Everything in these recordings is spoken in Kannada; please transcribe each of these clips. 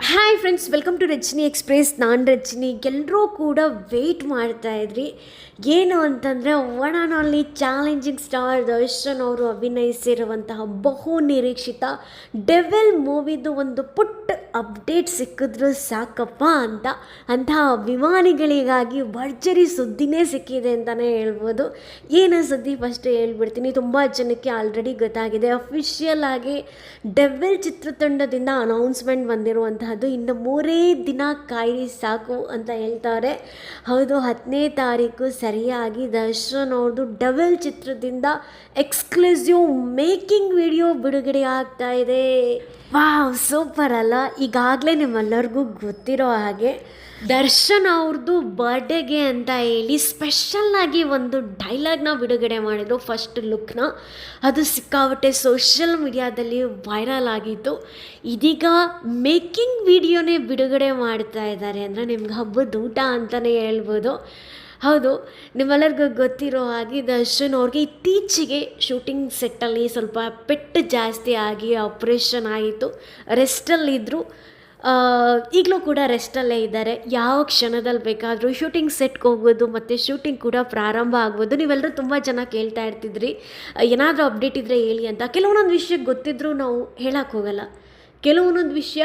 Hi friends welcome to Rajini express ನಾನು ರಜನಿ. ಎಲ್ಲರೂ ಕೂಡ ವೆಯ್ಟ್ ಮಾಡ್ತಾ ಇದ್ರಿ. ಏನು ಅಂತಂದರೆ one and only challenging star Darshan ಅವರು ಅಭಿನಯಿಸಿರುವಂತಹ ಬಹು ನಿರೀಕ್ಷಿತ ಡೆವೆಲ್ ಮೂವಿದು ಒಂದು ಪುಟ್ಟ ಅಪ್ಡೇಟ್ ಸಿಕ್ಕಿದ್ರು ಸಾಕಪ್ಪ ಅಂತ. ಅಂತಹ ಅಭಿಮಾನಿಗಳಿಗಾಗಿ ಭರ್ಜರಿ ಸುದ್ದಿನೇ ಸಿಕ್ಕಿದೆ ಅಂತಲೇ ಹೇಳ್ಬೋದು. ಏನು ಸುದ್ದಿ ಫಸ್ಟ್ ಹೇಳ್ಬಿಡ್ತೀನಿ. ತುಂಬ ಜನಕ್ಕೆ ಆಲ್ರೆಡಿ ಗೊತ್ತಾಗಿದೆ. ಅಫಿಷಿಯಲ್ ಆಗಿ ಡೆವೆಲ್ ಚಿತ್ರತಂಡದಿಂದ ಅನೌನ್ಸ್ಮೆಂಟ್ ಬಂದಿರುವಂತಹದ್ದು ಇನ್ನು ಮೂರೇ ದಿನ ಕಾಯಿರಿ ಸಾಕು ಅಂತ ಹೇಳ್ತಾರೆ. ಹೌದು, ಹತ್ತನೇ ತಾರೀಕು ಸರಿಯಾಗಿ ದರ್ಶನ್ ಅವ್ರದ್ದು ಡೆವೆಲ್ ಚಿತ್ರದಿಂದ ಎಕ್ಸ್ಕ್ಲೂಸಿವ್ ಮೇಕಿಂಗ್ ವಿಡಿಯೋ ಬಿಡುಗಡೆ ಆಗ್ತಾ ಇದೆ. ವಾವ್ ಸೂಪರ್ ಅಲ್ಲ. ಈಗಾಗಲೇ ನಿಮ್ಮೆಲ್ಲರಿಗೂ ಗೊತ್ತಿರೋ ಹಾಗೆ ದರ್ಶನ್ ಅವ್ರದ್ದು ಬರ್ಡೇಗೆ ಅಂತ ಹೇಳಿ ಸ್ಪೆಷಲ್ಲಾಗಿ ಒಂದು ಡೈಲಾಗ್ನ ಬಿಡುಗಡೆ ಮಾಡಿದ್ರು ಫಸ್ಟ್ ಲುಕ್ನ ಅದು ಸಿಕ್ಕಾಪಟ್ಟೆ ಸೋಷಿಯಲ್ ಮೀಡಿಯಾದಲ್ಲಿ ವೈರಲ್ ಆಗಿತ್ತು. ಇದೀಗ ಮೇಕಿಂಗ್ ವಿಡಿಯೋನೇ ಬಿಡುಗಡೆ ಮಾಡ್ತಾ ಇದ್ದಾರೆ. ಅಂದರೆ ನಿಮ್ಗೆ ಹಬ್ಬದ ಊಟ ಅಂತಲೇ ಹೇಳ್ಬೋದು. ಹೌದು ನಿಮ್ಮೆಲ್ಲರಿಗೂ ಗೊತ್ತಿರೋ ಹಾಗೆ ದರ್ಶನ್ ಅವ್ರಿಗೆ ಇತ್ತೀಚೆಗೆ ಶೂಟಿಂಗ್ ಸೆಟ್ಟಲ್ಲಿ ಸ್ವಲ್ಪ ಪೆಟ್ಟು ಜಾಸ್ತಿ ಆಗಿ ಆಪ್ರೇಷನ್ ಆಯಿತು ರೆಸ್ಟಲ್ಲಿದ್ದರು ಈಗಲೂ ಕೂಡ ರೆಸ್ಟಲ್ಲೇ ಇದ್ದಾರೆ. ಯಾವ ಕ್ಷಣದಲ್ಲಿ ಬೇಕಾದರೂ ಶೂಟಿಂಗ್ ಸೆಟ್ಗೆ ಹೋಗ್ಬೋದು ಮತ್ತು ಶೂಟಿಂಗ್ ಕೂಡ ಪ್ರಾರಂಭ ಆಗ್ಬೋದು. ನೀವೆಲ್ಲರೂ ತುಂಬ ಜನ ಕೇಳ್ತಾ ಇರ್ತಿದ್ರಿ. ಏನಾದರೂ ಅಪ್ಡೇಟ್ ಇದ್ದರೆ ಹೇಳಿ ಅಂತ. ಕೆಲವೊಂದೊಂದು ವಿಷಯ ಗೊತ್ತಿದ್ದರೂ ನಾವು ಹೇಳೋಕ್ಕೋಗಲ್ಲ ಕೆಲವೊಂದೊಂದು ವಿಷಯ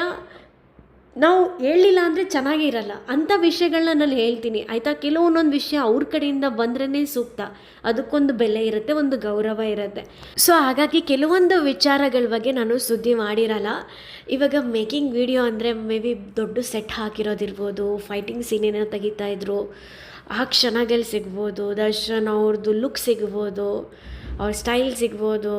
ನಾವು ಹೇಳಲಿಲ್ಲ ಅಂದರೆ ಚೆನ್ನಾಗೇ ಇರಲ್ಲ. ಅಂಥ ವಿಷಯಗಳನ್ನ ನಾನು ಹೇಳ್ತೀನಿ. ಆಯಿತಾ? ಕೆಲವೊಂದೊಂದು ವಿಷಯ ಅವ್ರ ಕಡೆಯಿಂದ ಬಂದ್ರೇ ಸೂಕ್ತ. ಅದಕ್ಕೊಂದು ಬೆಲೆ ಇರುತ್ತೆ, ಒಂದು ಗೌರವ ಇರುತ್ತೆ. ಸೊ ಹಾಗಾಗಿ ಕೆಲವೊಂದು ವಿಚಾರಗಳ ಬಗ್ಗೆ ನಾನು ಸುದ್ದಿ ಮಾಡಿರಲ್ಲ. ಇವಾಗ ಮೇಕಿಂಗ್ ವಿಡಿಯೋ ಅಂದರೆ ಮೇ ಬಿ ದೊಡ್ಡ ಸೆಟ್ ಹಾಕಿರೋದಿರ್ಬೋದು, ಫೈಟಿಂಗ್ ಸೀನ್ ತೆಗಿತಾ ಇದ್ರು, ಆ ಕ್ಷಣಗಳು ಸಿಗ್ಬೋದು, ದರ್ಶನ್ ಅವ್ರದ್ದು ಲುಕ್ ಸಿಗ್ಬೋದು. ಅವ್ರ ಸ್ಟೈಲ್ ಸಿಗ್ಬೋದು.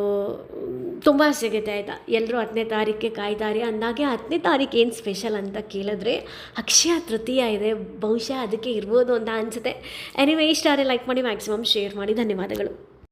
ತುಂಬ ಸಿಗುತ್ತೆ ಆಯಿತಾ? ಎಲ್ಲರೂ ಹತ್ತನೇ ತಾರೀಕಿಗೆ ಕಾಯ್ತಾರೆ. ಅಂದಾಗೆ ಹತ್ತನೇ ತಾರೀಕು ಏನು ಸ್ಪೆಷಲ್ ಅಂತ ಕೇಳಿದ್ರೆ ಅಕ್ಷಯ ತೃತೀಯ ಇದೆ. ಬಹುಶಃ ಅದಕ್ಕೆ ಇರ್ಬೋದು ಅಂತ ಅನಿಸುತ್ತೆ. ಎನಿವೇ ಇಷ್ಟ ಆದರೆ ಲೈಕ್ ಮಾಡಿ ಮ್ಯಾಕ್ಸಿಮಮ್ ಶೇರ್ ಮಾಡಿ. ಧನ್ಯವಾದಗಳು.